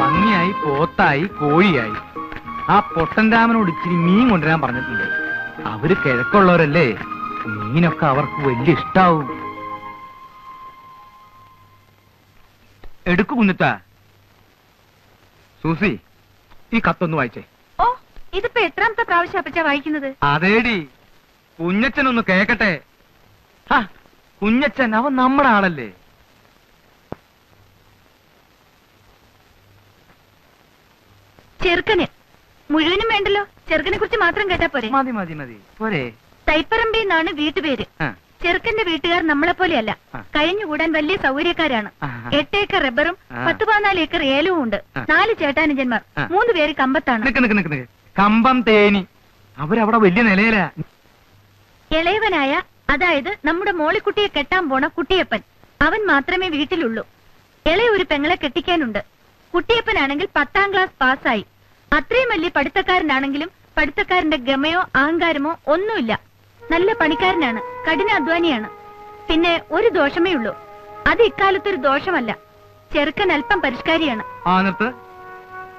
പന്നിയായി പോത്തായി കോഴിയായി. ആ പൊട്ടൻ രാമനോട് ഇച്ചിരി മീൻ കൊണ്ടുവരാൻ പറഞ്ഞിട്ടുണ്ട്. അവർ കിഴക്കുള്ളവരല്ലേ? മീനൊക്കെ അവർക്ക് വലിയ ഇഷ്ടാവും. എടുക്കു കുഞ്ഞിത്ത. സൂസി ഈ കത്തൊന്ന് വായിച്ചേ. ഓ ഇതിപ്പോ എത്രാമത്തെ പ്രാവശ്യം അപ്പച്ച വായിക്കുന്നത്? അതേടി. കുഞ്ഞച്ചനൊന്ന് കേക്കട്ടെ. കുഞ്ഞച്ചൻ അവൻ നമ്മുടെ ആളല്ലേ? ചെറുക്കന്. മുഴുവനും വേണ്ടല്ലോ. ചെറുക്കനെ കുറിച്ച് മാത്രം കേട്ടാ പോരെ. മതി മതി മതി. പോരെ. തൈപ്പറമ്പി എന്നാണ് വീട്ടുപേര്. ചെറുക്കന്റെ വീട്ടുകാർ നമ്മളെ പോലെയല്ല. കഴിഞ്ഞു കൂടാൻ വലിയ സൗകര്യക്കാരാണ്. ആ. എട്ട് ഏക്കർ റബ്ബറും. പത്ത് പതിനാല് ഏക്കർ ഏലവും ഉണ്ട്. നാല് ചേട്ടാനുജന്മാർ. മൂന്ന് പേര് കമ്പത്താണ്. കമ്പം തേനി. അവരവിടെ വലിയ നിലയിലാ. ഇളയവനായ അതായത് നമ്മുടെ മോളിക്കുട്ടിയെ കെട്ടാൻ പോണ കുട്ടിയപ്പൻ. അവൻ മാത്രമേ വീട്ടിലുള്ളൂ. ഇളയ ഒരു പെങ്ങളെ കെട്ടിക്കാനുണ്ട്. കുട്ടിയപ്പനാണെങ്കിൽ പത്താം ക്ലാസ് പാസ്സായി. അത്രയും വലിയ പഠിത്തക്കാരനാണെങ്കിലും പഠിത്തക്കാരന്റെ ഗമയോ അഹങ്കാരമോ ഒന്നുമില്ല. നല്ല പണിക്കാരനാണ് കഠിനാധ്വാനിയാണ് പിന്നെ ഒരു ദോഷമേ ഉള്ളൂ. അത് ഇക്കാലത്തൊരു ദോഷമല്ല. ചെറുക്കൻ അല്പം പരിഷ്കാരിയാണ്. ആ നിർത്ത്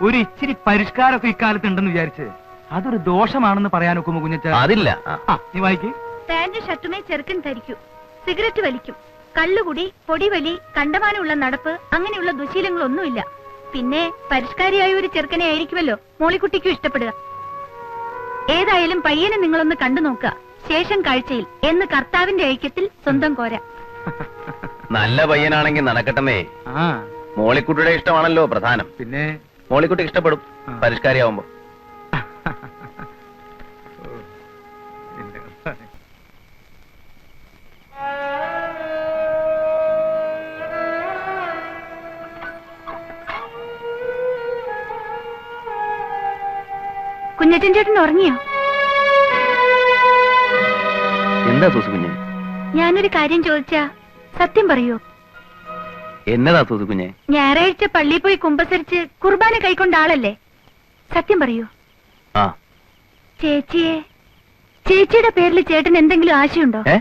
ഒരു ഇച്ചിരി പരിഷ്കാരമൊക്കെ ഇക്കാലത്ത് ഉണ്ടെന്ന് വിചാരിച്ച് അതൊരു ദോഷമാണെന്ന് പറയാനൊക്കുമോ കുഞ്ഞച്ച? അതില്ല. ആ. ആ നീ വായിക്ക്. പാന്റ് ഷർട്ടുമേ ചെറുക്കൻ ധരിക്കൂ. സിഗരറ്റ് വലിക്കും. കള്ളുകുടി പൊടിവലി കണ്ടമാനമുള്ള നടപ്പ് അങ്ങനെയുള്ള ദുശീലങ്ങളൊന്നുമില്ല. പിന്നെ പരിഷ്കാരിയായ ഒരു ചെറുക്കനെ ആയിരിക്കുമല്ലോ മോളിക്കുട്ടിക്കും ഇഷ്ടപ്പെടുക. ഏതായാലും പയ്യനെ നിങ്ങളൊന്ന് കണ്ടു നോക്കുക. ശേഷം കാഴ്ചയിൽ എന്ന് കർത്താവിന്റെ ഐക്യത്തിൽ സ്വന്തം കോര. നല്ല പയ്യനാണെങ്കിൽ നടക്കട്ടെന്നേ. ആ. മോളിക്കുട്ടിയുടെ ഇഷ്ടമാണല്ലോ പ്രധാനം. പിന്നെ? മോളിക്കുട്ടി ഇഷ്ടപ്പെടും. പരിഷ്കാരിയാവുമ്പോ. കുഞ്ഞറ്റൻ ചേട്ടൻ ഉറങ്ങിയോ? എന്താ സൂസു കുഞ്ഞെ? ഞാനൊരു കാര്യം ചോദിച്ചാ സത്യം പറയൂ? എന്നതാ സൂസു കുഞ്ഞെ? ഞായറാഴ്ച പള്ളിയിൽ പോയി കുമ്പസരിച്ച് കുർബാന കൈക്കൊണ്ട ആളല്ലേ? സത്യം പറയൂ? ആ. ചേച്ചിയെ ചേച്ചിയുടെ പേരിൽ ചേട്ടൻ എന്തെങ്കിലും ആശയുണ്ടോ? ഏ?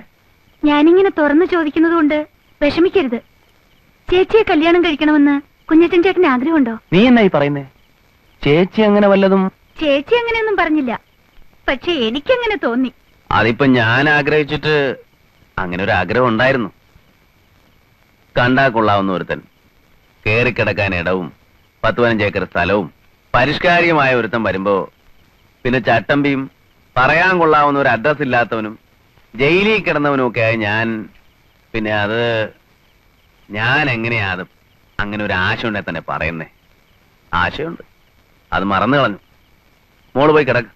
ഞാനിങ്ങനെ തുറന്നു ചോദിക്കുന്നത് കൊണ്ട് വിഷമിക്കരുത്. ചേച്ചിയെ കല്യാണം കഴിക്കണമെന്ന് കുഞ്ഞച്ചൻ ചേട്ടന് ആഗ്രഹമുണ്ടോ? നീ എന്നായി പറയുന്നേ? ചേച്ചി അങ്ങനെ വല്ലതും ചേച്ചി അങ്ങനെയൊന്നും പറഞ്ഞില്ല. പക്ഷെ എനിക്കങ്ങനെ തോന്നി. അതിപ്പോ ഞാൻ ആഗ്രഹിച്ചിട്ട് അങ്ങനെ ഒരു ആഗ്രഹം ഉണ്ടായിരുന്നു. കണ്ടാ കൊള്ളാവുന്ന ഒരുത്തൻ. കേറിക്കിടക്കാൻ ഇടവും പത്ത് പതിനഞ്ച് ഏക്കർ സ്ഥലവും പരിഷ്കാരിയുമായ ഒരുത്തൻ വരുമ്പോ പിന്നെ ചട്ടമ്പിയും പറയാൻ കൊള്ളാവുന്ന ഒരു അഡ്രസ് ഇല്ലാത്തവനും ജയിലിൽ കിടന്നവനും ഒക്കെ ഞാൻ പിന്നെ അത് ഞാൻ എങ്ങനെയാ അത് അങ്ങനെ ഒരു ആശയുണ്ടെ തന്നെ പറയുന്നേ. ആശയുണ്ട്. അത് മറന്നു കളഞ്ഞു. മോൾ പോയി കിടക്ക്.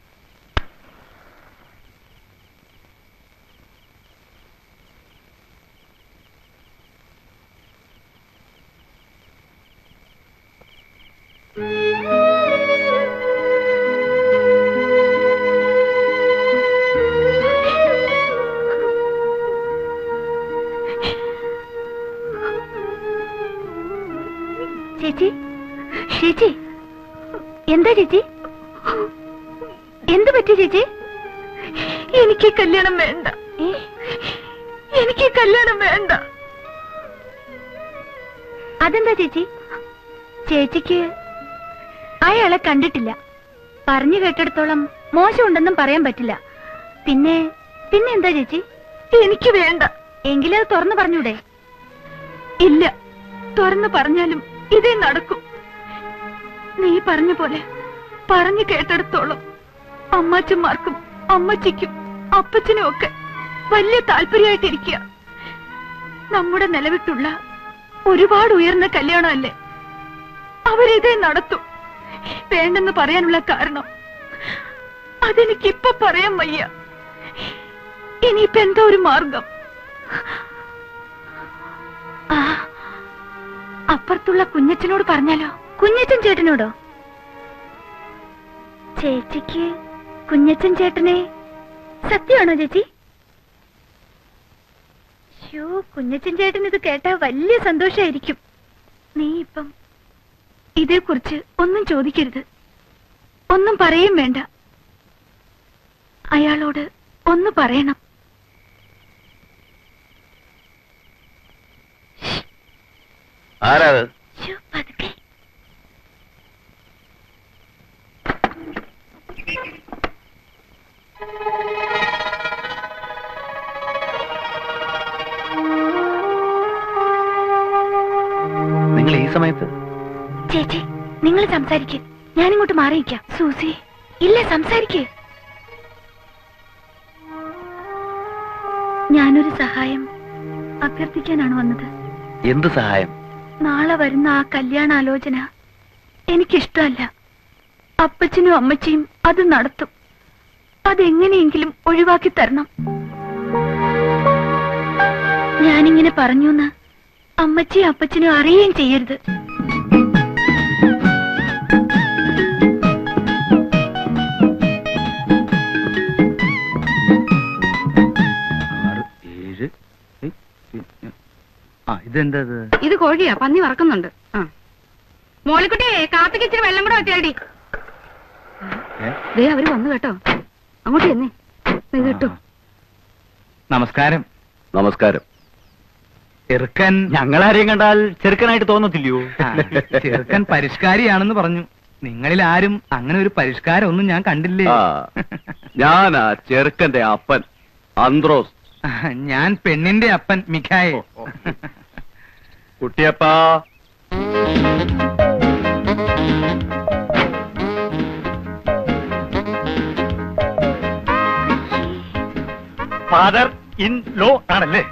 ചേച്ചി? ചേച്ചി? എന്താ ചേച്ചി? എന്ത് പറ്റി ചേച്ചി? എനിക്ക് കല്യാണം വേണ്ട. എനിക്ക് കല്യാണം വേണ്ട. അതെന്താ ചേച്ചി? ചേച്ചിക്ക് അയാളെ കണ്ടിട്ടില്ല. പറഞ്ഞു കേട്ടിടത്തോളം മോശമുണ്ടെന്നും പറയാൻ പറ്റില്ല. പിന്നെ പിന്നെ എന്താ ചേച്ചി? എനിക്ക് വേണ്ട. എങ്കിലും അത് തുറന്നു പറഞ്ഞൂടെ? ഇല്ല. തുറന്നു പറഞ്ഞാലും ഇതേ നടക്കും. നീ പറഞ്ഞ പോലെ പറഞ്ഞു കേട്ടിടത്തോളം അമ്മാച്ചന്മാർക്കും അമ്മച്ചിക്കും അപ്പച്ചനും ഒക്കെ വലിയ താല്പര്യമായിട്ടിരിക്കുക. നമ്മുടെ നിലവിട്ടുള്ള ഒരുപാട് ഉയർന്ന കല്യാണമല്ലേ? അവരിതേ നടത്തും. വേണ്ടെന്ന് പറയാനുള്ള കാരണം അതെനിക്കിപ്പൊ പറയാൻ വയ്യ. ഇനിയിപ്പോ എന്താ ഒരു മാർഗം? ആ അപ്പുറത്തുള്ള കുഞ്ഞച്ചനോട് പറഞ്ഞാലോ? കുഞ്ഞച്ചൻ ചേട്ടനോടോ? ചേച്ചിക്ക് കുഞ്ഞച്ചൻ ചേട്ടനെ. സത്യമാണോ ചേച്ചി? ഷോ കുഞ്ഞച്ചൻ ചേട്ടൻ ഇത് കേട്ടാ വലിയ സന്തോഷായിരിക്കും. നീ ഇപ്പം ഇതേക്കുറിച്ച് ഒന്നും ചോദിക്കരുത്. ഒന്നും പറയും വേണ്ട. അയാളോട് ഒന്ന് പറയണം. ആരാ സംസാരിക്ക്. ഞാനിങ്ങോട്ട് മാറിയിക്കാം സൂസി ഇല്ല സംസാരിക്ക്. ഞാനൊരു സഹായം അഭ്യർത്ഥിക്കാനാണ് വന്നത്. എന്ത് സഹായം? നാളെ വരുന്ന ആ കല്യാണാലോചന എനിക്കിഷ്ടമല്ല. അപ്പച്ചനും അമ്മച്ചിയും അത് നടത്തും. അതെങ്ങനെയെങ്കിലും ഒഴിവാക്കി തരണം. ഞാനിങ്ങനെ പറഞ്ഞു അമ്മച്ചിയും അപ്പച്ചനും അറിയുകയും ചെയ്യരുത്. ആ ഇതെന്താ ഇത് കോഴിയാ പന്നി വറക്കുന്നുണ്ട്. ആ. മോളിക്കുട്ടിയെ കാപ്പിക്ക് ഇച്ചിരി വെള്ളം കൂടെ വെച്ചാടി. ദേ അവർ വന്നു കേട്ടോ. അങ്ങോട്ട് എന്നെ കേട്ടോ കിട്ടോ നമസ്കാരം. നമസ്കാരം. ചെറുക്കൻ ഞങ്ങളാരെയും കണ്ടാൽ ചെറുക്കനായിട്ട് തോന്നത്തില്ലയോ? ചെറുക്കൻ പരിഷ്കാരിയാണെന്ന് പറഞ്ഞു. നിങ്ങളിൽ ആരും അങ്ങനെ ഒരു പരിഷ്കാരം ഒന്നും ഞാൻ കണ്ടില്ലേ? ആ, ഞാനാ ചെറുക്കന്റെ അപ്പൻ അന്ത്രോസ്. ഞാൻ പെണ്ണിന്റെ അപ്പൻ മിഖായ കുട്ടിയപ്പാ. ഫാദർ ഇൻ ലോ ആണല്ലേ?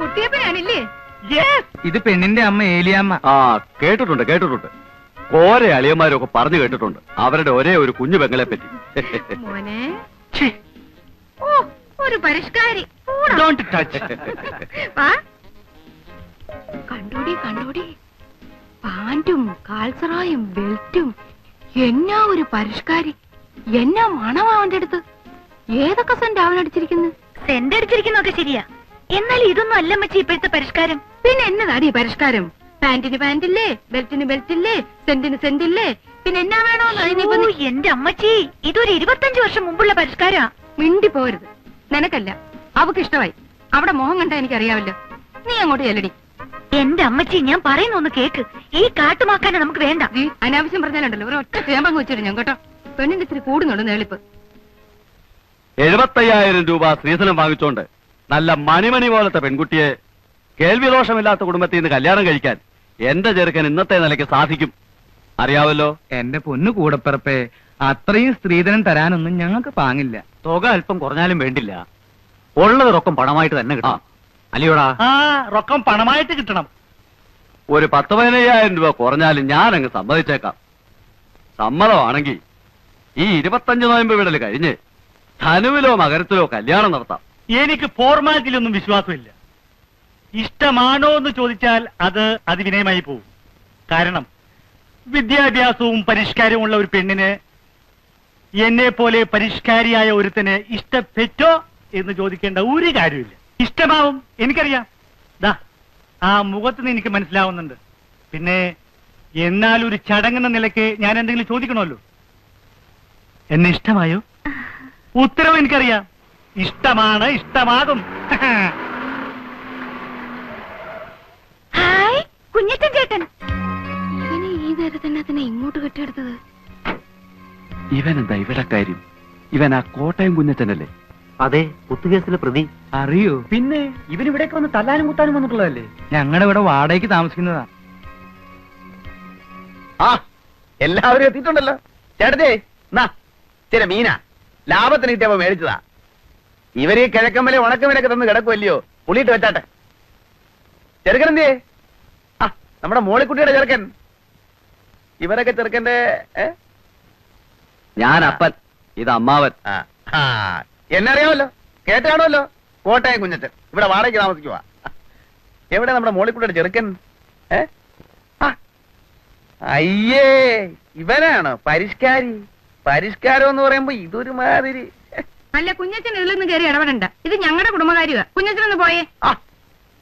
കുട്ടിയപ്പനാണില്ലേ ഇത് പെണ്ണിന്റെ അമ്മ ഏലിയാമ്മ. ആ കേട്ടിട്ടുണ്ട് കേട്ടിട്ടുണ്ട്. കോരെ അളിയന്മാരൊക്കെ പറഞ്ഞു കേട്ടിട്ടുണ്ട്. അവരുടെ ഒരേ ഒരു കുഞ്ഞു പെങ്ങളെ പറ്റി മോനെ ഓ ഒരു പരിഷ്കാരി. Don't touch. കണ്ടോടി കണ്ടോടി. പാന്റും കാൽസറായും ബെൽറ്റും എന്നാ ഒരു പരിഷ്കാരി? എന്നാ മണം അവന്റെ അടുത്ത്? ഏതൊക്കെ സെന്റ് അവൻ അടിച്ചിരിക്കുന്നു? സെന്റ് അടിച്ചിരിക്കുന്നൊക്കെ ശരിയാ. എന്നാൽ ഇതൊന്നും അല്ല മച്ചി ഇപ്പോഴത്തെ പരിഷ്കാരം. പിന്നെ എന്നതാടി പരിഷ്കാരം? പാന്റിന് പാന്റില്ലേ ബെൽറ്റിന് ബെൽറ്റില്ലേ സെന്റിന് സെന്റില്ലേ? പിന്നെ എന്നാ വേണോന്ന് നീ എന്റെ അമ്മച്ചി ഇതൊരു ഇരുപത്തഞ്ചു വർഷം മുമ്പുള്ള പരിഷ്കാരാ. മിണ്ടി പോരുത്. നിനക്കല്ല. അവക്ക് ഇഷ്ടമായി അവിടെ മോഹം കണ്ട എനിക്കറിയാവല്ലോ നീ അങ്ങോട്ട് ചെല്ലടി. എന്റെ അമ്മച്ചി ഞാൻ പറയുന്ന ഒന്ന് കേക്ക്. ഈ കാട്ടുമാക്കാനെ നമുക്ക് വേണ്ട. അനാവശ്യം പറഞ്ഞാലുണ്ടല്ലോ. ഒരു ഒറ്റ ചേമ്പങ്ങ് വെച്ചിട്ട് ഞാൻ കേട്ടോ. പെണ്ണിന്റെ ഇത്തിരി കൂടുന്നുണ്ട് നേളിപ്പ് എഴുപത്തയ്യായിരം രൂപ സ്ത്രീധനം വാങ്ങിച്ചോണ്ട് നല്ല മണിമണി പോലത്തെ പെൺകുട്ടിയെ കേൾവിദോഷമില്ലാത്ത കുടുംബത്തിൽ നിന്ന് കല്യാണം കഴിക്കാൻ എന്റെ ചെറുക്കൻ ഇന്നത്തെ നിലയ്ക്ക് സാധിക്കും. അറിയാവല്ലോ? എന്റെ പൊന്നു കൂടപ്പിറപ്പേ അത്രയും സ്ത്രീധനം തരാനൊന്നും ഞങ്ങൾക്ക് പാങ്ങില്ല. തുക അല്പം കുറഞ്ഞാലും വേണ്ടില്ല. ഉള്ളത് റൊക്കം പണമായിട്ട് തന്നെ കിട്ടണം. അല്ലയോടാ? ആ റൊക്കം പണമായിട്ട് കിട്ടണം. ഒരു പത്ത് പതിനയ്യായിരം രൂപ കുറഞ്ഞാലും ഞാൻ അങ്ങ് സമ്മതിച്ചേക്കാം. സമ്മതമാണെങ്കിൽ ഈ ഇരുപത്തഞ്ച് നോയമ്പ് വിടൽ കഴിഞ്ഞ് ധനുവിലോ മകരത്തിലോ കല്യാണം നടത്താം. എനിക്ക് ഫോർമാലിറ്റിയിലൊന്നും വിശ്വാസമില്ല. ഇഷ്ടമാണോ എന്ന് ചോദിച്ചാൽ അത് അതിവിനയമായി പോകും കാരണം വിദ്യാഭ്യാസവും പരിഷ്കാരവും ഉള്ള ഒരു പെണ്ണിന് എന്നെ പോലെ പരിഷ്കാരിയായ ഒരുത്തന് ഇഷ്ടപ്പെറ്റോ എന്ന് ചോദിക്കേണ്ട ഒരു കാര്യമില്ല ഇഷ്ടമാവും എനിക്കറിയാം. ദാ ആ മുഖത്ത് നിന്ന് എനിക്ക് മനസ്സിലാവുന്നുണ്ട്. പിന്നെ എന്നാൽ ഒരു ചടങ്ങെന്ന നിലയ്ക്ക് ഞാൻ എന്തെങ്കിലും ചോദിക്കണമല്ലോ? എന്നെ ഇഷ്ടമായോ? ഉത്തരവ് എനിക്കറിയാം. ഇഷ്ടമാണ് ഇഷ്ടമാകും. ഹായ് കുഞ്ഞിട്ടൻ ചേട്ടൻ. ഇവനെ ഈ നേരത്തെ തന്നെ അതിനെ ഇങ്ങോട്ട് കെട്ടിയെടുത്തത്. ഇവൻ എന്താ ഇവിടെ കാര്യം? ഇവൻ ആ കോട്ടയം കുഞ്ഞച്ചനല്ലേ? അതെ കുത്തുകേസിലെ പ്രതി. അറിയോ? പിന്നെ ഇവനിവിടേക്ക് വന്ന് തല്ലാനും കുത്താനും വന്നിട്ടുള്ളതല്ലേ? ഞങ്ങളുടെ ഇവിടെ വാടകയ്ക്ക് താമസിക്കുന്നതാ. ആ എല്ലാവരും എത്തിയിട്ടുണ്ടല്ലോ. ചേട്ടത്തെ എന്നാ ചില മീന. ലാഭത്തിന് കിട്ടിയപ്പോ മേടിച്ചതാ. ഇവർ ഈ ഉണക്കം വിലക്ക് തന്ന് കിടക്കുമല്ലയോ പുളിയിട്ട് വെച്ചാട്ടെ. ചെറുക്കൻ ആ നമ്മുടെ മോളിക്കുട്ടിയുടെ ചെറുക്കൻ. ഇവരൊക്കെ ചെറുക്കന്റെ ഏ? ഞാൻ അപ്പൻ ഇത് അമ്മാവൻ. ആ, ആ എന്നെ അറിയാമല്ലോ കേട്ടാണല്ലോ കോട്ടയം കുഞ്ഞച്ചൻ ഇവിടെ വാടകയ്ക്ക് താമസിക്കുക എവിടെ നമ്മുടെ മോളിക്കുട്ടിയുടെ ചെറുക്കൻ? ഏ? അയ്യേ ഇവനാണോ പരിഷ്കാരി? പരിഷ്കാരം എന്ന് പറയുമ്പോ ഇതൊരു മാതിരി അല്ല കുഞ്ഞച്ചൻ ഇതിലൊന്നും കയറി ഇടപെടണ്ട. ഇത് ഞങ്ങളുടെ കുടുംബകാര്യമാ കുഞ്ഞച്ചനൊന്ന് പോയേ. ഞാൻ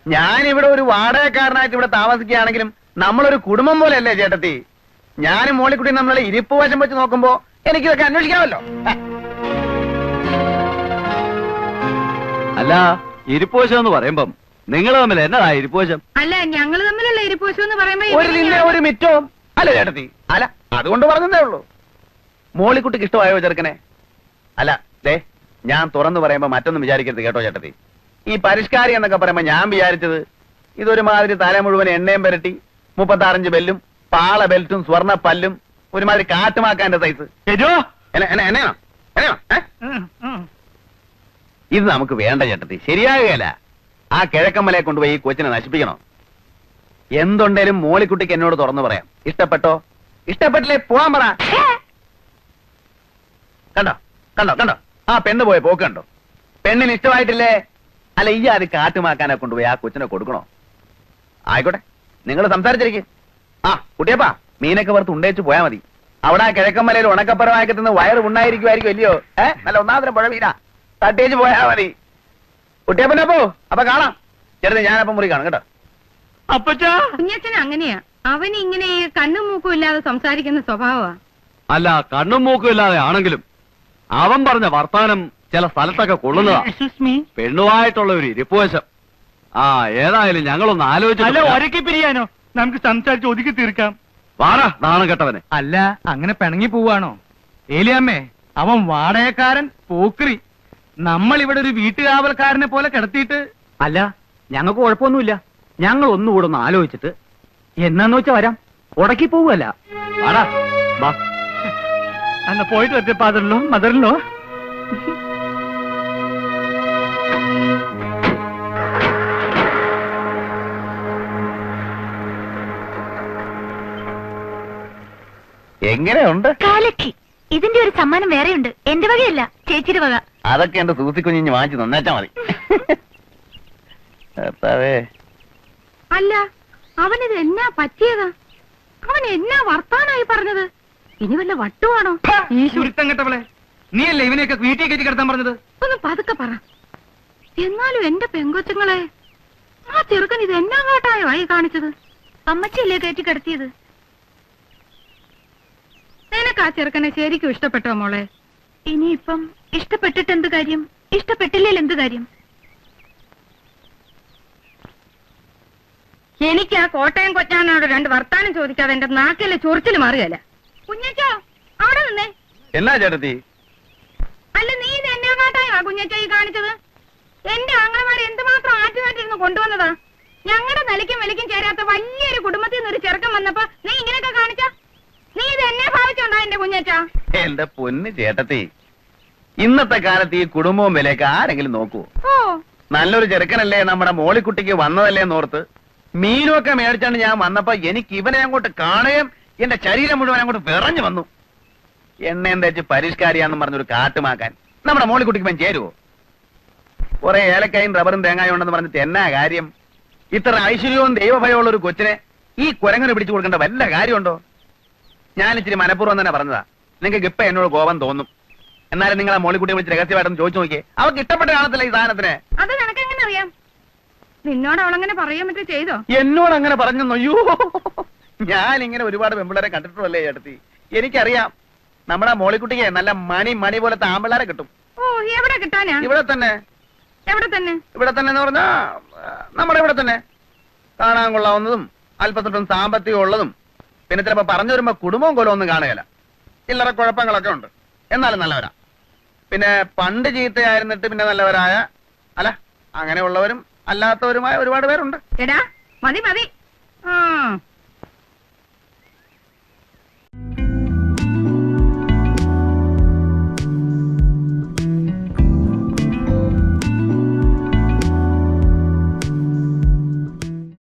ഞാനിവിടെ ഒരു വാടകക്കാരനായിട്ട് ഇവിടെ താമസിക്കുകയാണെങ്കിലും നമ്മളൊരു കുടുംബം പോലെയല്ലേ ചേട്ടത്തി? ഞാനും മോളിക്കുട്ടി നമ്മളെ ഇരിപ്പ് വശം വെച്ച് നോക്കുമ്പോ എനിക്കിതൊക്കെ അന്വേഷിക്കാമല്ലോ. അല്ല ഇരിപ്പോശം എന്ന് പറയുമ്പം നിങ്ങൾ തമ്മിൽ എന്നതാ ഇരിപ്പോശം അല്ല ഞങ്ങൾ തമ്മിലുള്ള ഇരിപ്പോശം എന്ന് പറയുമ്പോ ഒരു നിന്നെ ഒരു മിറ്റവും. അല്ല ചേട്ടത്തി അല്ല അതുകൊണ്ട് പറഞ്ഞതേ ഉള്ളൂ. മോളിക്കുട്ടിക്ക് ഇഷ്ടമായോ ചെറുക്കനെ? അല്ല ദേ ഞാൻ തുറന്നു പറയുമ്പോ മറ്റൊന്നും വിചാരിക്കരുത് കേട്ടോ ചേട്ടത്തി. ഈ പരിഷ്കാരി എന്നൊക്കെ പറയുമ്പോ ഞാൻ വിചാരിച്ചത് ഇതൊരുമാതിരി തല മുഴുവൻ എണ്ണയും പുരട്ടി മുപ്പത്താറഞ്ച് ബെല്ലും പാള ബെൽറ്റും സ്വർണ പല്ലും ഒരുമാതിരി കാട്ടുമാക്കാന്റെ സൈസ് എന്നാ എന്നെ? ഇത് നമുക്ക് വേണ്ട ചേട്ടത്തി. ശരിയാകുകയല്ല ആ കിഴക്കമ്മലെ കൊണ്ടുപോയി ഈ കൊച്ചിനെ നശിപ്പിക്കണോ? എന്തുണ്ടേലും മോളിക്കുട്ടിക്ക് എന്നോട് തുറന്നു പറയാം. ഇഷ്ടപ്പെട്ടോ? ഇഷ്ടപ്പെട്ടില്ലേ? പോവാൻ പറ. കണ്ടോ? കണ്ടോ? കണ്ടോ? ആ പെണ്ണ് പോയ പോക്ക് കണ്ടോ? പെണ്ണിന് ഇഷ്ടമായിട്ടില്ലേ? അല്ല ഈ അത് കാട്ടുമാക്കാനെ കൊണ്ടുപോയി ആ കൊച്ചിനെ കൊടുക്കണോ? ആയിക്കോട്ടെ. നിങ്ങൾ സംസാരിച്ചിരിക്കും. ആ കുട്ടിയപ്പാ മീനൊക്കെ വറുത്ത് ഉണ്ടേച്ച് പോയാൽ മതി. അവിടെ ആ കിഴക്കമ്മലയിൽ ഉണക്കപ്പരമാക്കി തിന്ന് വയറ് ഉണ്ടായിരിക്കുമായിരിക്കും അല്ലയോ? ഏഹ് നല്ല ഒന്നാമതിനും പുഴ വീരാ തട്ടേച്ച് പോയാ മതി. കുട്ടിയപ്പനെ പോ അപ്പൊ? കാണാം. ചേട്ടന് ഞാനപ്പം മുറി കാണും കേട്ടോ. അപ്പച്ചാ. കുഞ്ഞച്ചൻ അങ്ങനെയാ. അവൻ ഇങ്ങനെ കണ്ണും മൂക്കും ഇല്ലാതെ സംസാരിക്കുന്ന സ്വഭാവമാ. അല്ല കണ്ണും മൂക്കും ഇല്ലാതെ ആണെങ്കിലും അവൻ പറഞ്ഞ വർത്താനം ചില സ്ഥലത്തൊക്കെ കൊള്ളുന്നതാ. പെണ്ണുമായിട്ടുള്ള ഒരു ഇരിപ്പുവശം ആ ഏതായാലും ഞങ്ങളൊന്ന് അല്ല ആലോചിച്ചു ഒരക്കി പിരിയാനോ? നമുക്ക് സംസാരിച്ച് ഒതുക്കി തീർക്കാം. വാടാ നാണം കെട്ടവനെ. അല്ല അങ്ങനെ പിണങ്ങി പോവാണോ? ഏലിയമ്മേ അവൻ വാടകക്കാരൻ പോക്രി നമ്മൾ ഇവിടെ ഒരു വീട്ടുകാവൽക്കാരനെ പോലെ കിടത്തിയിട്ട്? അല്ല ഞങ്ങൾക്ക് കുഴപ്പമൊന്നുമില്ല. ഞങ്ങൾ ഒന്നുകൂടെ ഒന്ന് ആലോചിച്ചിട്ട് എന്നാന്ന് വെച്ചാ വരാം. ഉടക്കി വാ. അന്ന് പോയിട്ട് വരട്ടെ ഫാദറിലോ മദറിലോ എങ്ങനെയുണ്ട്? കാലക്കി. ഇതിന്റെ ഒരു സമ്മാനം വേറെയുണ്ട്. എന്റെ വകയല്ല ചേച്ചിയുടെ വക. അതൊക്കെ എന്റെ സൂസി കുഞ്ഞിഞ്ഞ് വാങ്ങിച്ചു നന്നേച്ചാ മതി. അല്ല അവനിത് എന്നാ പറ്റിയതാ? അവൻ എന്നാ വർത്താനായി പറഞ്ഞത്? ഇനി വല്ല വട്ടുവാണോ? ഈ ചുരുത്തം കെട്ടവളെ. നീയല്ലേ ഇവനെയൊക്കെ വീട്ടിൽ കയറ്റി കിടത്താൻ പറഞ്ഞത്? ഒന്ന് പതുക്കെ പറ. എന്നാലും എന്റെ പെങ്കൊച്ചുങ്ങളെ ആ ചെറുക്കൻ ഇത് എന്നാ കാട്ടായോ ആയി കാണിച്ചത്? അമ്മച്ചിയല്ലേ കയറ്റി കിടത്തിയത്? നിനക്ക് ആ ചെറുക്കനെ ശരിക്കും ഇഷ്ടപ്പെട്ടോ മോളെ? ഇനിയിപ്പം ഇഷ്ടപ്പെട്ടിട്ട് എന്ത് കാര്യം? ഇഷ്ടപ്പെട്ടില്ലേ എന്ത് കാര്യം? എനിക്ക് ആ കോട്ടയം കൊച്ചാനോട് രണ്ട് വർത്താനം ചോദിക്കാതെ എന്റെ നാക്കിലെ ചൊറിച്ചിൽ മാറുകയല്ല. കുഞ്ഞച്ചോ അവിടെ നിന്നേ. എന്നാ ചേട്ടത്തി? അല്ല നീ ഇത് എന്റെ കാട്ടായോ കുഞ്ഞച്ചോ ഈ കാണിച്ചത്? എന്റെ ആങ്ങളമാരെ എന്തുമാത്രം ആറ്റുമായിട്ടിരുന്ന് കൊണ്ടുവന്നതാ? ഞങ്ങളുടെ നിലയ്ക്കും വിലയ്ക്കും ചേരാത്ത വലിയൊരു കുടുംബത്തിൽ നിന്ന് ഒരു ചെറുക്കം വന്നപ്പോ നീ ഇങ്ങനെയൊക്കെ കാണിച്ച? നീ ഇത് എന്നെ ഭാവിച്ചോണ്ടാ എന്റെ പൊന്ന് ചേട്ടത്തി. ഇന്നത്തെ കാലത്ത് ഈ കുടുംബവും വിലയൊക്കെ ആരെങ്കിലും നോക്കുവോ ഓ. നല്ലൊരു ചെറുക്കനല്ലേ നമ്മുടെ മോളിക്കുട്ടിക്ക് വന്നതല്ലേ എന്നോർത്ത്. മീനുമൊക്കെ മേടിച്ചാണ് ഞാൻ വന്നപ്പോ എനിക്ക് ഇവനെ അങ്ങോട്ട് കാണുകയും എന്റെ ശരീരം മുഴുവൻ അങ്ങോട്ട് വിറഞ്ഞു വന്നു. എണ്ണയും തേച്ച് പരിഷ്കാരിയാന്ന് പറഞ്ഞൊരു കാട്ടുമാക്കാൻ നമ്മുടെ മോളിക്കുട്ടിക്ക് മേൻ ചേരുവോ? കുറെ ഏലക്കായും റബറും തേങ്ങായും ഉണ്ടെന്ന് പറഞ്ഞിട്ട് എന്നാ കാര്യം? ഇത്ര ഐശ്വര്യവും ദൈവഭയമുള്ള ഒരു കൊച്ചിനെ ഈ കുരങ്ങനെ പിടിച്ചു കൊടുക്കേണ്ട വല്ല കാര്യമുണ്ടോ? ഞാൻ ഇച്ചിരി മനഃപൂർവം തന്നെ പറഞ്ഞതാ. നിങ്ങൾക്ക് ഇപ്പൊ എന്നോട് കോപം തോന്നും. എന്നാലും നിങ്ങൾ ആ മോളിക്കുട്ടി വിളിച്ച് രഹസ്യമായിട്ടൊന്ന് ചോദിച്ചു നോക്കിയേ. അവർക്ക് ഇഷ്ടപ്പെട്ട കാണത്തില്ല ഈ സാധനത്തിന്. അത് നിനക്കെങ്ങനെ അറിയാം നിന്നോട് അവളങ്ങനെ പറയാൻ പറ്റും ചെയ്തോ? എന്നോട് അങ്ങനെ പറഞ്ഞു അയ്യോ. ഞാൻ ഇങ്ങനെ ഒരുപാട് പെമ്പിള്ളേരെ കണ്ടിട്ടുള്ളേ ചേട്ടത്തി. എനിക്കറിയാം നമ്മുടെ മോളിക്കുട്ടിക്ക് നല്ല മണി മണി പോലത്തെ ആമ്പിള്ളേരെ കിട്ടും. ഓ എവിടെ കിട്ടാനാ? ഇവിടെ തന്നെ. എവിടെ തന്നെ? ഇവിടെ തന്നെ എന്ന് പറഞ്ഞാ നമ്മുടെ ഇവിടെ തന്നെ. കാണാൻ കൊള്ളാവുന്നതും അല്പത്തോട്ടും സാമ്പത്തികം ഉള്ളതും പിന്നെ ചിലപ്പോ പറഞ്ഞു വരുമ്പോ കുടുംബവും കൊലവും ഒന്നും കാണുകയില്ല. ചില്ലറ കുഴപ്പങ്ങളൊക്കെ ഉണ്ട്. എന്നാലും നല്ലവരാ. പിന്നെ പണ്ട് ചീത്തയായിരുന്നിട്ട് പിന്നെ നല്ലവരായ അല്ല അങ്ങനെയുള്ളവരും അല്ലാത്തവരുമായ ഒരുപാട് പേരുണ്ട്. എടാ മതി മതി.